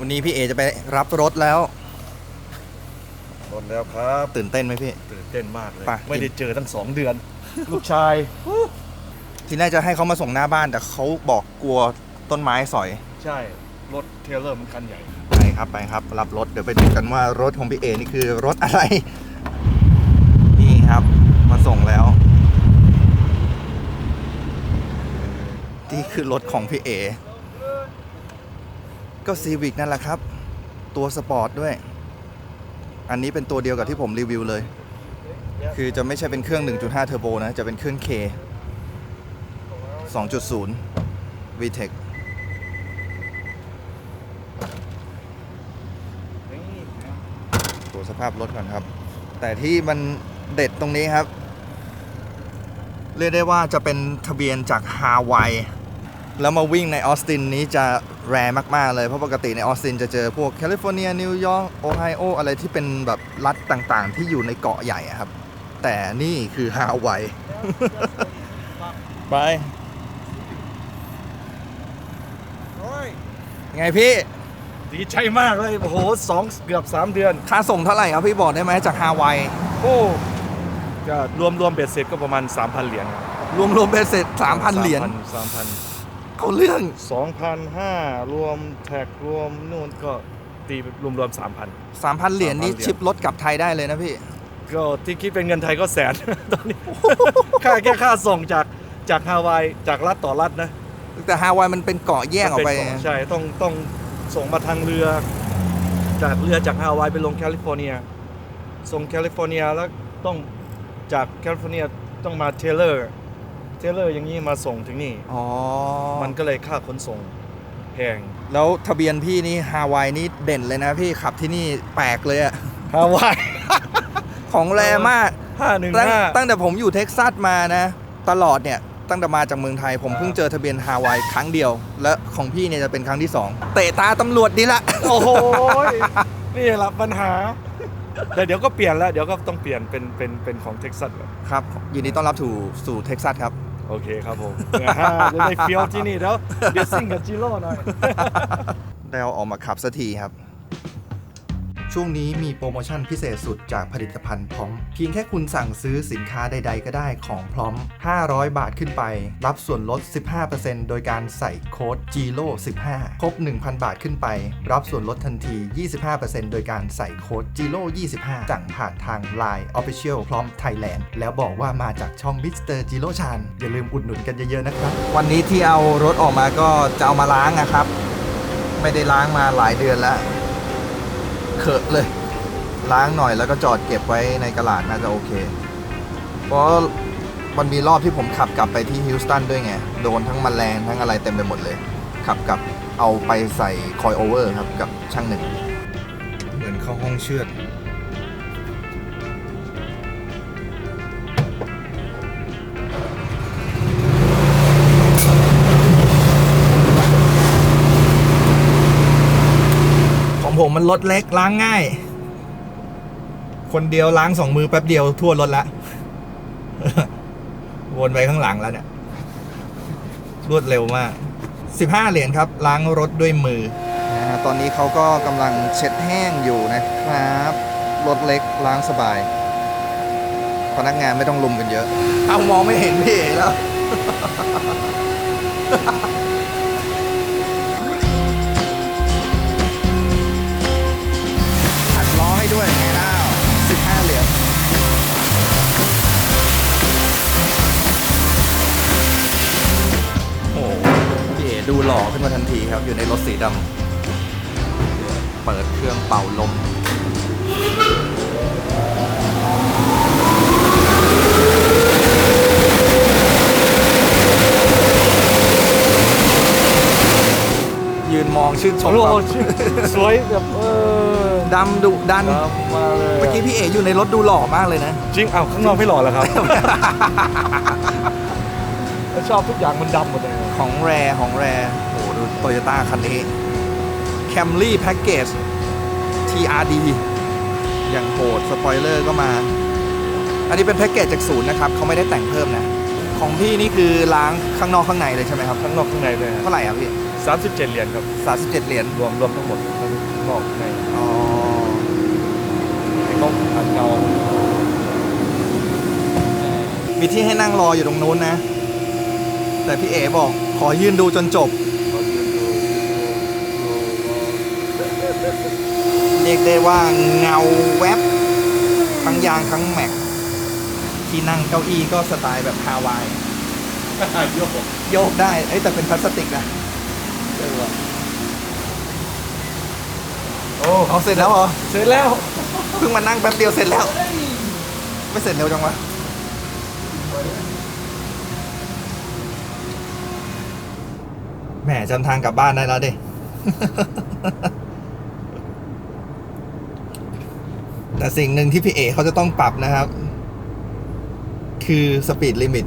วันนี้พี่เอจะไปรับรถแล้ว หมดแล้วครับ ตื่นเต้นไหมพี่ ตื่นเต้นมากเลย ไป ไม่ได้เจอตั้งสองเดือน ลูกชาย ทีแรกจะให้เขามาส่งหน้าบ้านแต่เขาบอกกลัวต้นไม้สอยใช่ รถเทรลเลอร์มันคันใหญ่ ไปครับไปครับ รับรถเดี๋ยวไปดูกันว่ารถของพี่เอนี่คือรถอะไร นี่ครับ มาส่งแล้วนี่คือรถของพี่เอ ก็ซีวิกนั่นแหละครับ ตัวสปอร์ตด้วย อันนี้เป็นตัวเดียวกับที่ผมรีวิวเลย คือจะไม่ใช่เป็นเครื่อง 1.5 เทอร์โบนะ จะเป็นเครื่อง K 2.0 VTEC ตัวสภาพรถก่อนครับ แต่ที่มันเด็ดตรงนี้ครับ เรียกได้ว่าจะเป็นทะเบียนจากฮาวายแล้วมาวิ่งในออสตินนี้จะ แรมากๆเลยเพราะปกติในออสตินจะเจอพวกแคลิฟอร์เนียนิวยอร์กโอไฮโออะไรที่เป็นแบบรัฐต่างๆ ที่อยู่ในเกาะใหญ่อะครับ แต่นี่คือฮาวายไปไงพี่ ดีใจมากเลย โอ้โหสองเกือบ 3 เดือน ค่าส่งเท่าไหร่ครับพี่บอกได้ไหมจากฮาวายโอ้ก็รวมรวมเบ็ดเสร็จก็ประมาณ 3,000 เหรียญรวมรวมๆเบสเสร็จ3,000 เหรียญ3,000 เอาเรื่อง 2,500 รวมแท็กรวมนู่นก็ตีรวมรวม3,000 3,000 เหรียญนี่3,000เหรียญชิปรถกลับไทยได้เลยนะพี่ ก็ที่คิดเป็นเงินไทยก็แสน ตอนนี้ค่าแค่ค่าส่งจากจากฮาวายจากรัฐต่อรัฐนะ แต่ฮาวายมันเป็นเกาะแยกออกไปมันเป็นขงใช่ ต้องต้องส่งมาทางเรือ จากเรือจากฮาวายไปลงแคลิฟอร์เนีย ส่งแคลิฟอร์เนียแล้วต้องจากแคลิฟอร์เนียต้องมาเทเลอร์ เทเลอร์อย่างนี้มาส่งถึงนี่ อ๋อมันก็เลยค่าขนส่งแพงแล้วทะเบียนพี่นี่ฮาวายนี่เด่นเลยนะพี่ขับที่นี่แปลกเลยอะฮาวาย ของแรมากห้าหนึ่งตั้งห้า ตั้งแต่ผมอยู่เท็กซัสมานะ ตลอดเนี่ยตั้งแต่มาจากเมืองไทย ผมเพิ่งเจอทะเบียนฮาวายครั้งเดียว และของพี่เนี่ยจะเป็นครั้งที่สองเตะตาตำรวจดีละ โอ้โหนี่แหละปัญหา แต่เดี๋ยวก็เปลี่ยนแล้ว เดี๋ยวก็ต้องเปลี่ยนเป็นเป็นเป็นของเท็กซัสแล้ว ครับยินดีต้อนรับสู่สู่เท็กซัสครับ โอเคครับผมจะได้เฟี้ยวที่นี่แล้วเดี๋ยวซิ่งกับจิโร่หน่อยได้เอาออกมาขับสักทีครับ ช่วงนี้มีโปรโมชั่นพิเศษสุดจากผลิตภัณฑ์พร้อม เพียงแค่คุณสั่งซื้อสินค้าใด ๆ ก็ได้ของพร้อม 500 บาทขึ้นไป รับส่วนลด 15%โดยการใส่โค้ด GIRO 15 ครบ 1,000 บาทขึ้นไป รับส่วนลดทันที 25%โดยการใส่โค้ด GIRO 25 สั่งผ่านทาง Line Official พร้อม Thailand แล้วบอกว่ามาจากช่อง Mr. Giro Chan อย่าลืมอุดหนุนกันเยอะๆนะครับ วันนี้ที่เอารถออกมาก็จะเอามาล้างนะครับ ไม่ได้ล้างมาหลายเดือนแล้ว เขอะเลย ล้างหน่อยแล้วก็จอดเก็บไว้ในกระดาษน่าจะโอเค เพราะมันมีรอบที่ผมขับกลับไปที่ฮิลสตันด้วยไง โดนทั้งมแมลงทั้งอะไรเต็มไปหมดเลย ขับกลับเอาไปใส่คอยโอเวอร์ครับกับช่างหนึ่ง เหมือนเข้าห้องเชือด มมันรถเล็กล้างง่าย คนเดียวล้างสองมือแป๊บเดียวทั่วรถละ วนไปข้างหลังแล้วเนี่ย รวดเร็วมาก 15 เหรียญครับ ล้างรถด้วยมือนะฮะตอนนี้เขาก็กำลังเช็ดแห้งอยู่นะครับ รถเล็กล้างสบาย พนักงานไม่ต้องลุมกันเยอะ เอามองไม่เห็นพี่เอ๋แล้ว ดูหล่อขึ้นมาทันทีครับ อยู่ในรถสีดำเปิดเครื่องเป่าลมยืนมองชื่นชมโอ้คโหวามสวยแบบเออดำดุดันครับมาเลยเมื่อกี้พี่เอ๋อยู่ในรถดูหล่อมากเลยนะ จริงอ้าวข้างนอกไม่หล่อแล้วครับ ชอบทุกอย่างมันดำหมดเลย ของแรของแรโอ้โหดูโตโยต้าคันนี้ Camry Package TRD อย่างโหดสปอยเลอร์ก็มา อันนี้เป็นแพ็กเกจจากศูนย์นะครับเขาไม่ได้แต่งเพิ่มนะ ของพี่นี่คือล้างข้างนอกข้างในเลยใช่ไหมครับ ข้างนอกข้างในเลยเท่าไหร่ครับพี่37เหรียญครับ 37 เหรียญรวมรวมทั้งหมดทั้งนอกในอ๋อในกล้องอันเก่ามีที่ให้นั่งรออยู่ตรงนู้นนะ แต่พี่เอ๋บอกขอยืนดูจนจบเขายืนดูเรียกได้ว่าเงาแวบทั้งยางทั้งแม็ก ที่นั่งเก้าอี้ก็สไตล์แบบฮาวาย โยกโยกได้เอ้ยแต่เป็นพลาสติกนะเออว่ะโอ้เอาเสร็จแล้วเหรอ เสร็จแล้ว เพิ่งมานั่งแป๊บเดียวเสร็จแล้ว ไม่เสร็จเร็วจังวะ แหมจำทางกลับบ้านได้แล้วดิ แต่สิ่งหนึ่งที่พี่เอเขาจะต้องปรับนะครับ คือสปีดลิมิต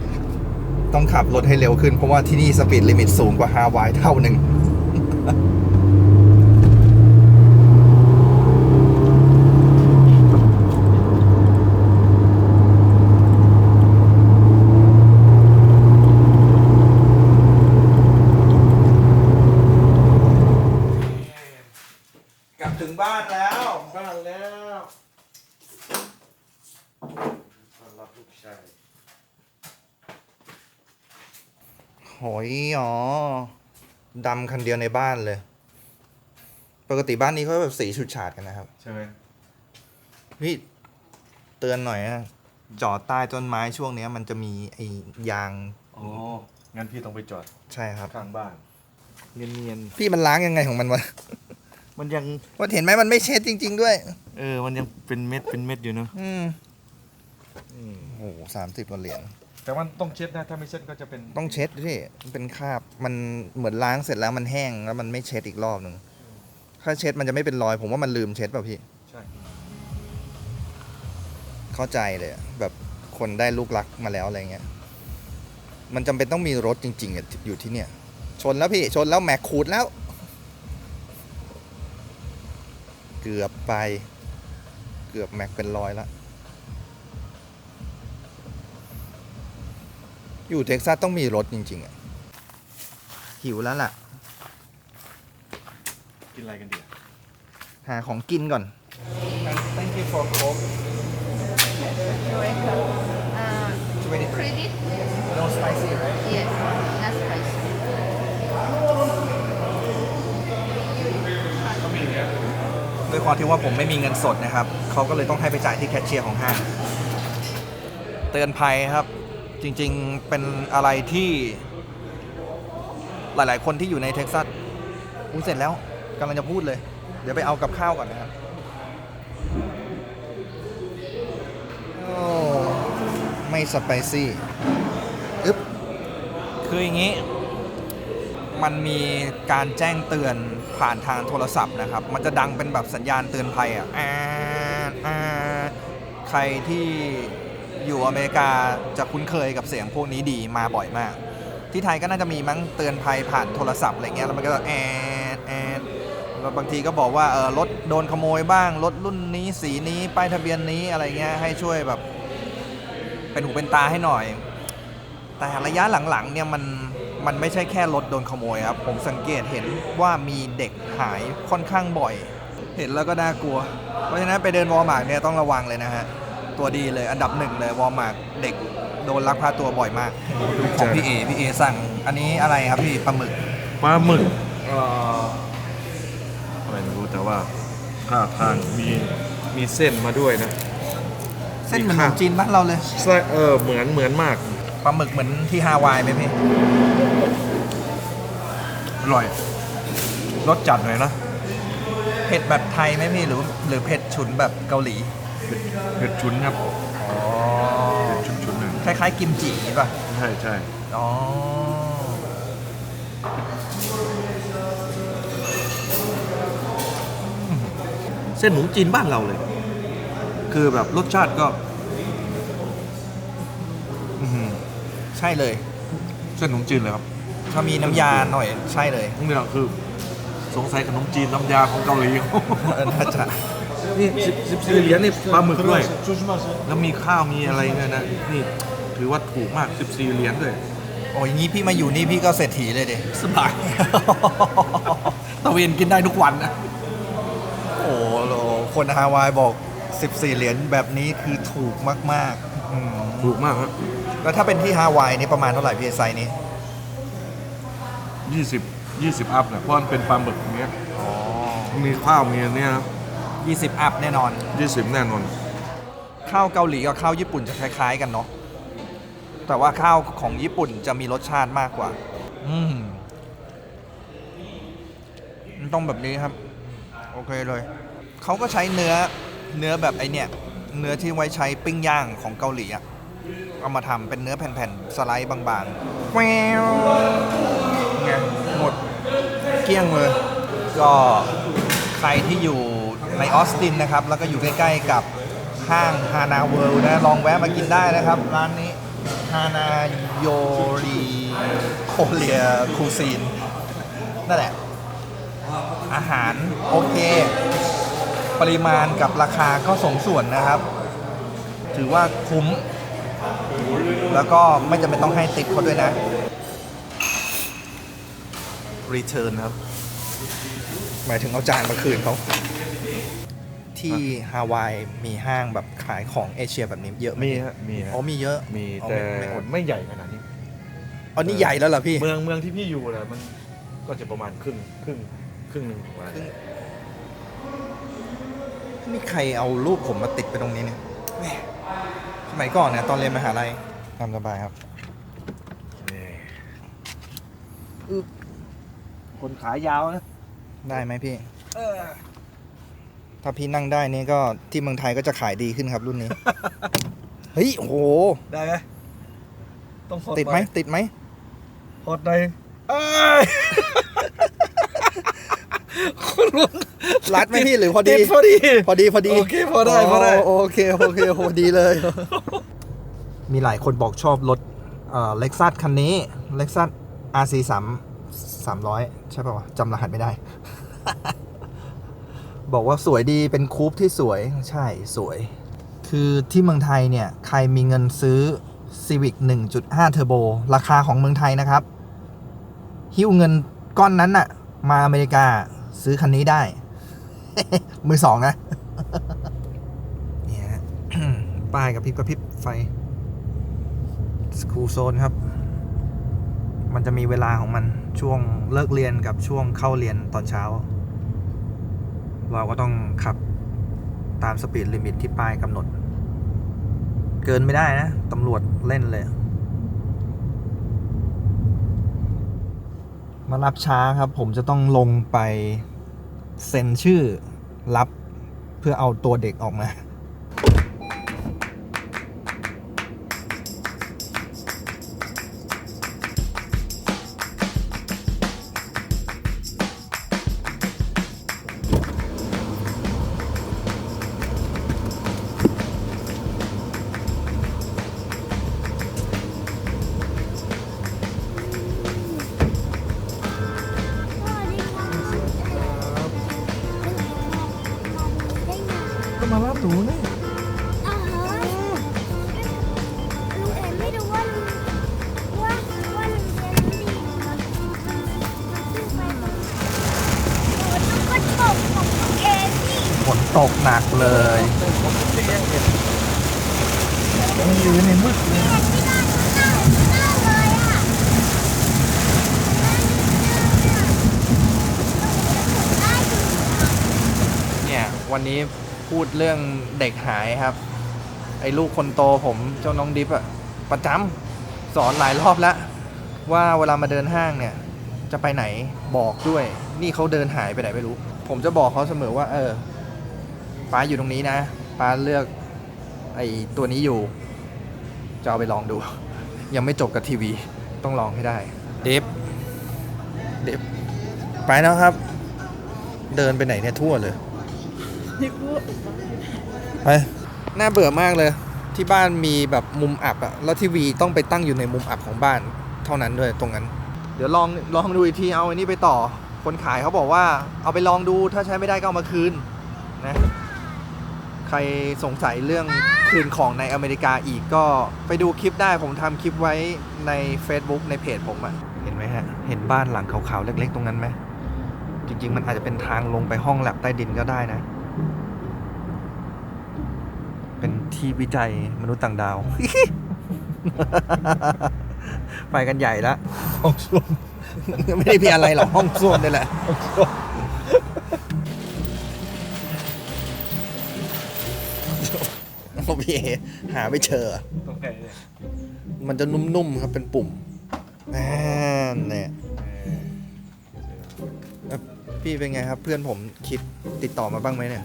ต้องขับรถให้เร็วขึ้นเพราะว่าที่นี่สปีดลิมิตสูงกว่าฮาวายเท่าหนึ่ง กลับถึงบ้านแล้ว บ้านแล้วต้อนรับลูกชาย หอ ยอ๋อดำคันเดียวในบ้านเลย ปกติบ้านนี้เขาแบบสีฉูดฉาดกันนะครับ ใช่ไหมพี่เตือนหน่อยนะจอดใต้ต้นไม้ช่วงเนี้ย มันจะมีไอ้ยางอ๋องั้นพี่ต้องไปจอดใช่ครับ ข้างบ้าน เนียนพี่มันล้างยังไงของมันวะๆมันยัง ว่าเห็นไหมมันไม่เช็ดจริง ๆ ด้วย เออ มันยังเป็นเม็ดเป็นเม็ดอยู่เนอะอืมอืมโอ้โหสามสิบกว่าเหรียญ แต่ว่าต้องเช็ดนะถ้าไม่เช็ดก็จะเป็นต้องเช็ดพี่มันเป็นคราบมันเหมือนล้างเสร็จแล้วมันแห้งแล้วมันไม่เช็ดอีกรอบหนึ่งถ้าเช็ดมันจะไม่เป็นรอย ผมว่ามันลืมเช็ดเปล่าพี่ ใช่เข้าใจเลยอะแบบคนได้ลูกรักมาแล้วอะไรเงี้ย มันจำเป็นต้องมีรถจริงๆอะอยู่ที่เนี่ย ชนแล้วพี่ชนแล้วแม็กขูดแล้ว เกือบไป เกือบแม็กเป็นรอยแล้ว อยู่เท็กซัสต้องมีรถจริง ๆอะหิวแล้วล่ะ กินอะไรกันดีหาของกินก่อน Thank you for coke You're welcome. Uh, 23 credit? no spicy right Yes, not spicy. ด้วยความที่ว่าผมไม่มีเงินสดนะครับ เขาก็เลยต้องให้ไปจ่ายที่แคชเชียร์ของห้าง เตือนภัยครับ จริงๆ เป็นอะไรที่หลายๆ คนที่อยู่ในเท็กซัสอุ้ยเสร็จแล้วกำลังจะพูดเลย เดี๋ยวไปเอากับข้าวก่อนนะครับโอ้ไม่สไปซี่อึ๊บคืออย่างนี้ มันมีการแจ้งเตือนผ่านทางโทรศัพท์นะครับ มันจะดังเป็นแบบสัญญาณเตือนภัยอะใครที่ อยู่อเมริกาจะคุ้นเคยกับเสียงพวกนี้ดีมาบ่อยมาก ที่ไทยก็น่าจะมีมั้งเตือนภัยผ่านโทรศัพท์อะไรเงี้ยแล้วมันก็แอดแอดแล้วบางทีก็บอกว่าเออรถโดนขโมยบ้างรถรุ่นนี้สีนี้ป้ายทะเบียนนี้อะไรเงี้ยให้ช่วยแบบ เป็นหูเป็นตาให้หน่อย แต่ระยะหลังๆเนี่ยมันมันไม่ใช่แค่รถโดนขโมยครับ ผมสังเกตเห็นว่ามีเด็กหายค่อนข้างบ่อย เห็นแล้วก็น่ากลัว เพราะฉะนั้นไปเดินวอลมาร์ทเนี่ยต้องระวังเลยนะฮะ ตัวดีเลย อันดับหนึ่งเลยวอลมาร์ทเด็กโดนลักพาตัวบ่อยมาก ของพี่เอพี่เอสั่ง อันนี้อะไรครับพี่ปลาหมึกปลาหมึกเอ่ออะไรไม่รู้แต่ว่าท่าทางมีมีเส้นมาด้วยนะ เส้นเหมือนขนมจีนบ้านเราเลยใช่เออเหมือนเหมือนมากปลาหมึกเหมือนที่ฮาวายไหมพี่อร่อยรสจัดหน่อยนะเผ็ดแบบไทยไหมพี่หรือหรือเผ็ดฉุนแบบเกาหลี เผ็ดชุนครับอ๋อเผ็ดชุนชุนหนึ่งคล้ายๆกิมจินี่ป่ะ ใช่ใช่อ๋อ เส้นหมูจีนบ้านเราเลย คือแบบรสชาติก็อื้อหือใช่เลย เส้นขนมจีนเลยครับถ้ามีน้ำยาหน่อยใช่เลยนี่แหละคือ สงสัยขนมจีนน้ำยาของเกาหลี เออน่าจะ นี่สิบสิบสี่เหรียญนี่ปลาหมึกด้วย แล้วมีข้าวมีอะไรเนี่ยนะนี่ถือว่าถูกมาก14เหรียญด้วย โอ้ยงี้พี่มาอยู่นี่พี่ก็เศรษฐีเลยเด็สบาย ตะเวนกินได้ทุกวันนะโอ้โหคนฮาวายบอก 14 เหรียญแบบนี้คือถูกมากๆอืมถูกมากครับแล้วถ้าเป็นที่ฮาวายนี่ประมาณเท่าไหร่พี่ไซส์นี้ยี่สิบยี่สิบอัพเนี่ยเพราะมันเป็นปลาหมึกอย่างเงี้ยอ๋อมีข้าวมีอันเนี้ย 20 อัพแน่นอนยี่สิบแน่นอนข้าวเกาหลีกับข้าวญี่ปุ่นจะคล้าย ๆ กันเนาะแต่ว่าข้าวของญี่ปุ่นจะมีรสชาติมากกว่า อืมมันต้องแบบนี้ครับ โอเคเลย เขาก็ใช้เนื้อเนื้อแบบไอเนี่ย เนื้อที่ไว้ใช้ปิ้งย่างของเกาหลีอะเอามาทำเป็นเนื้อแผ่นๆ สไลด์บางๆแววไงหมดเกลี้ยงเลย ก็ใครที่อยู่ ในออสตินนะครับ แล้วก็อยู่ใกล้ๆกับห้างฮานาเวิลด์นะ ลองแวะมากินได้นะครับ ร้านนี้ฮานาโยรีโคเรียคูซีนนั่นแหละ อาหารโอเค ปริมาณกับราคาก็สมส่วนนะครับ ถือว่าคุ้ม แล้วก็ไม่จำเป็นต้องให้ติดเขาด้วยนะ Return ครับ หมายถึงเอาจานมาคืนเขา ที่ฮาวายมีห้างแบบขายของเอเชียแบบนี้เยอะไหมีฮะมีฮะอ๋อมีเยอะมีอ๋อแต่ไม่อดไม่ใหญ่ขนาดนี้อ๋อนี่ใหญ่แล้วเหรอพี่ เมืองเมืองที่พี่อยู่นะมันก็จะประมาณครึ่งครึ่งครึ่งหนึ่งประมาณครึ่งนี่ใครเอารูปผมมาติดไปตรงนี้เนี่ยแหม่สมัยก่อนเนี่ยตอนเรียนมหาลัยทำสบายครับคนขายาวนะ ได้ไหมพี่ ถ้าพี่นั่งได้นี่ก็ที่เมืองไทยก็จะขายดีขึ้นครับรุ่นนี้ เฮ้ยโอ้โห ได้ไหมต้องพอติดไหมติดไหมพอดในเอ้ยคุณลุงรัดไหมพี่หรือพอดี ติพอดี พอดีพอดี โอเคพอได้พอได้ โอเคโอเคโอดีเลย มีหลายคนบอกชอบรถเล็กซัสคันนี้เล็กซัส RC 3 300ใช่ป่าวะจำรหัสไม่ได้ บอกว่าสวยดีเป็นคูปที่สวยใช่สวย คือที่เมืองไทยเนี่ย ใครมีเงินซื้อ Civic 1.5 Turbo ราคาของเมืองไทยนะครับ หิ้วเงินก้อนนั้นน่ะ มาอเมริกาซื้อคันนี้ได้ มือสองนะเนี่ยป้ายกับพริบกระพริบไฟสคูลโซนครับ มันจะมีเวลาของมันช่วงเลิกเรียนกับช่วงเข้าเรียนตอนเช้า เราก็ต้องขับตามสปีดลิมิตที่ป้ายกำหนด เกินไม่ได้นะตำรวจเล่นเลย มารับช้าครับ ผมจะต้องลงไปเซ็นชื่อรับเพื่อเอาตัวเด็กออกมา เนี่ยวันนี้พูดเรื่องเด็กหายครับ ไอ้ลูกคนโตผมเจ้าน้องดิฟอะประจำสอนหลายรอบแล้ว ว่าเวลามาเดินห้างเนี่ย จะไปไหนบอกด้วย นี่เขาเดินหายไปไหนไม่รู้ ผมจะบอกเขาเสมอว่า เออป้าอยู่ตรงนี้นะป้าเลือก ไอ้ตัวนี้อยู่ จะเอาไปลองดู ยังไม่จบกับทีวี ต้องลองให้ได้ เดฟเดฟไปแล้วครับ เดินไปไหนเนี่ยทั่วเลย ไปน่าเบื่อมากเลย ที่บ้านมีแบบมุมอับอะแล้วทีวีต้องไปตั้งอยู่ในมุมอับของบ้าน เท่านั้นด้วยตรงนั้น เดี๋ยวลองลองดูอีกทีเอาอันนี้ไปต่อ คนขายเขาบอกว่า เอาไปลองดูถ้าใช้ไม่ได้ก็เอามาคืนนะใครสงสัยเรื่องคืนของในอเมริกาอีกก็ไปดูคลิปได้ผมทำคลิปไว้ใน Facebook ในเพจผมอะเห็นไหมฮะ เห็นบ้านหลังขาวๆเล็ก ๆ ตรงนั้นไหมจริง ๆ มันอาจจะเป็นทางลงไปห้องแลบใต้ดินก็ได้นะ เป็นที่วิจัยมนุษย์ต่างดาว ไปกันใหญ่ละห้องส้วมไม่ได้มีอะไรหรอกห้องส้วมนี่แหละพี่เอหาไม่เจอ ตรงไหนเนี่ยมันจะนุ่มๆครับเป็นปุ่มอ่าเนี่ยเอ่อ พี่เป็นไงครับ เพื่อนผมคิดติดต่อมาบ้างไหมเนี่ย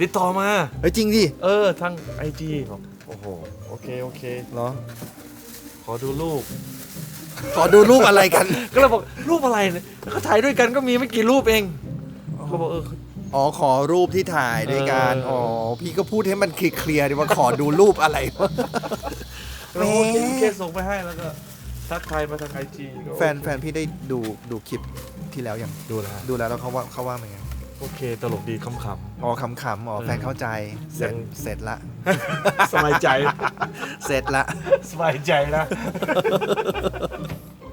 ติดต่อมา เฮ้ยจริงดิเออทางไอจีบอกโอ้โห โอเค โอเค เหรอ ขอดูรูป ขอดูรูปอะไรกันก็เลยบอกรูปอะไรเนี่ยก็ถ่ายด้วยกันก็มีไม่กี่รูปเองก็บอกเออ อ๋อขอรูปที่ถ่ายด้วยกันเอออ๋ อ๋อพี่ก็พูดให้มันเคลียร์ๆดีว่าขอดูรูปอะไรวะโอเคโอเคส่งไปให้แล้วก็ทักทายมาทางไอจีแฟนแฟนพี่ได้ดูดูคลิป ที่แล้วยังดูแลวดูแล้วแล้วเขาว่าเขาว่าไงโอเค ตลกดีขำ อ๋อขำๆอ๋อแฟนเข้าใจเสร็จยัง เสร็จละๆ สบายใจ เสร็จละ สบายใจนะ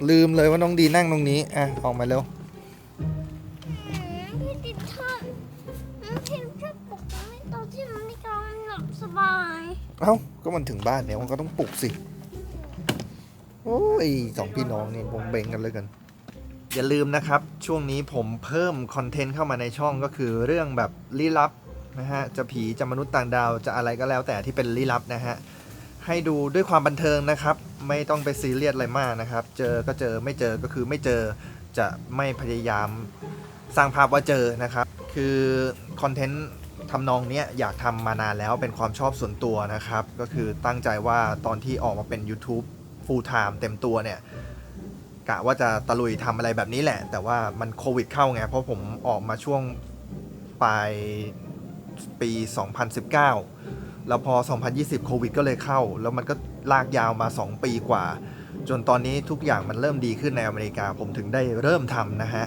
ลืมเลยว่าน้องดีนั่งตรงนี้อะออกมาเร็วอืมพี่ติดชอบอืมพี่ชอบปลุกไม่ตอนที่มันไม่กำลังหลับสบายเอ้าก็มันถึงบ้านเนี่ยมันก็ต้องปลุกสิโอ้ยสองพี่น้องนี่ผมเบงกันเลยกัน อย่าลืมนะครับ ช่วงนี้ผมเพิ่มคอนเทนต์เข้ามาในช่องก็คือเรื่องแบบลี้ลับนะฮะจะผีจะมนุษย์ต่างดาวจะอะไรก็แล้วแต่ที่เป็นลี้ลับนะฮะให้ดูด้วยความบันเทิงนะครับ ไม่ต้องไปซีเรียสอะไรมากนะครับ เจอก็เจอไม่เจอก็คือไม่เจอจะไม่พยายามสร้างภาพว่าเจอนะครับ คือคอนเทนต์ทำนองนี้อยากทำมานานแล้วเป็นความชอบส่วนตัวนะครับ ก็คือตั้งใจว่าตอนที่ออกมาเป็น YouTube full time เต็มตัวเนี่ย กะว่าจะตะลุยทำอะไรแบบนี้แหละ แต่ว่ามันโควิดเข้าไง เพราะผมออกมาช่วงปลายปี 2019 แล้วพอ 2020 โควิดก็เลยเข้า แล้วมันก็ลากยาวมา 2 ปีกว่า จนตอนนี้ทุกอย่างมันเริ่มดีขึ้นในอเมริกา ผมถึงได้เริ่มทำนะฮะ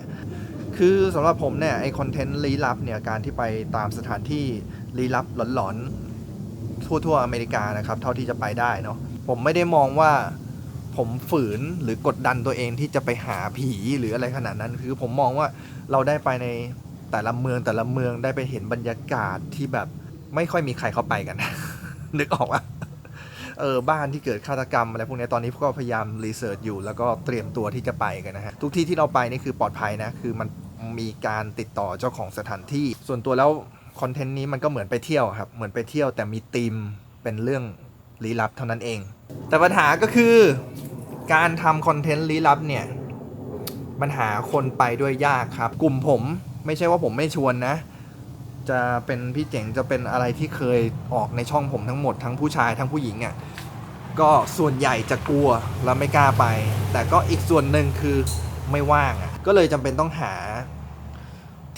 คือสำหรับผมเนี่ย ไอคอนเทนต์ลี้ลับเนี่ย การที่ไปตามสถานที่ลี้ลับหลอนๆ ทั่วๆ อเมริกานะครับ เท่าที่จะไปได้เนาะ ผมไม่ได้มองว่า ผมฝืนหรือกดดันตัวเองที่จะไปหาผีหรืออะไรขนาดนั้น คือผมมองว่าเราได้ไปในแต่ละเมืองแต่ละเมืองได้ไปเห็นบรรยากาศที่แบบไม่ค่อยมีใครเข้าไปกัน นึกออกว่าเออบ้านที่เกิดฆาตกรรมอะไรพวกนี้ตอนนี้ก็พยายามรีเสิร์ชอยู่ แล้วก็เตรียมตัวที่จะไปกันนะฮะทุกที่ที่เราไปนี่คือปลอดภัยนะ คือมันมีการติดต่อเจ้าของสถานที่ ส่วนตัวแล้วคอนเทนต์นี้มันก็เหมือนไปเที่ยวครับ เหมือนไปเที่ยวแต่มีธีมเป็นเรื่อง ลี้ลับเท่านั้นเอง แต่ปัญหาก็คือการทำคอนเทนต์ลี้ลับเนี่ยมันหาคนไปด้วยยากครับ กลุ่มผมไม่ใช่ว่าผมไม่ชวนนะ จะเป็นพี่เจ๋งจะเป็นอะไรที่เคยออกในช่องผมทั้งหมดทั้งผู้ชายทั้งผู้หญิงอะ่ะก็ส่วนใหญ่จะกลัวแล้วไม่กล้าไป แต่ก็อีกส่วนหนึ่งคือไม่ว่างอะ่ะก็เลยจำเป็นต้องหา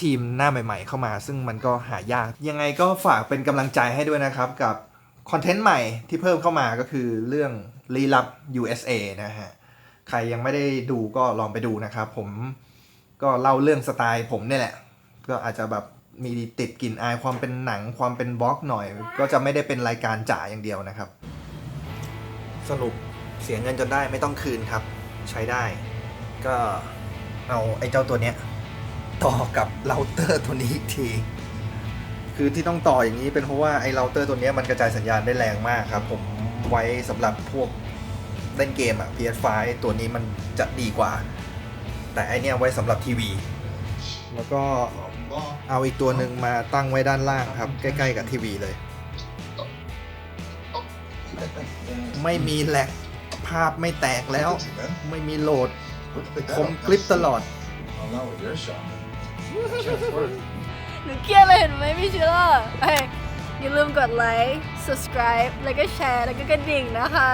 ทีมหน้าใหม่ ๆ เข้ามา ซึ่งมันก็หายาก ยังไงก็ฝากเป็นกำลังใจให้ด้วยนะครับกับ คอนเทนต์ใหม่ที่เพิ่มเข้ามาก็คือเรื่องลี้ลับ USA นะฮะ ใครยังไม่ได้ดูก็ลองไปดูนะครับผมก็เล่าเรื่องสไตล์ผมเนี่ยแหละ ก็อาจจะแบบมีติดกลิ่นอายความเป็นหนังความเป็นบล็อกหน่อย ก็จะไม่ได้เป็นรายการจ่ายอย่างเดียวนะครับ สรุปเสียเงินจนได้ไม่ต้องคืนครับ ใช้ได้ ก็เอาไอ้เจ้าตัวเนี้ยต่อกับเราเตอร์ตัวนี้อีกที คือที่ต้องต่ออย่างนี้เป็นเพราะว่าไอ้เราเตอร์ตัวเนี้ยมันกระจายสัญญาณได้แรงมากครับ ผมไว้สำหรับพวกเล่นเกมอะ PS5 ตัวนี้มันจะดีกว่า แต่ไอเนี้ยไว้สำหรับทีวี แล้วก็เอาอีกตัวหนึ่งมาตั้งไว้ด้านล่างครับ ใกล้ ๆ กับทีวีเลย ไม่มีแหลกภาพไม่แตกแล้ว ไม่มีโหลด คมคลิปตลอด หนูเครียดเลยเห็นไหมพี่ชิลลอร์เอ้ยอย่าลืมกดไลค์ subscribe แล้วก็แชร์ แล้วก็กระดิ่งนะคะ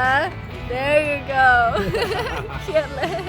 there you go เครียดเลย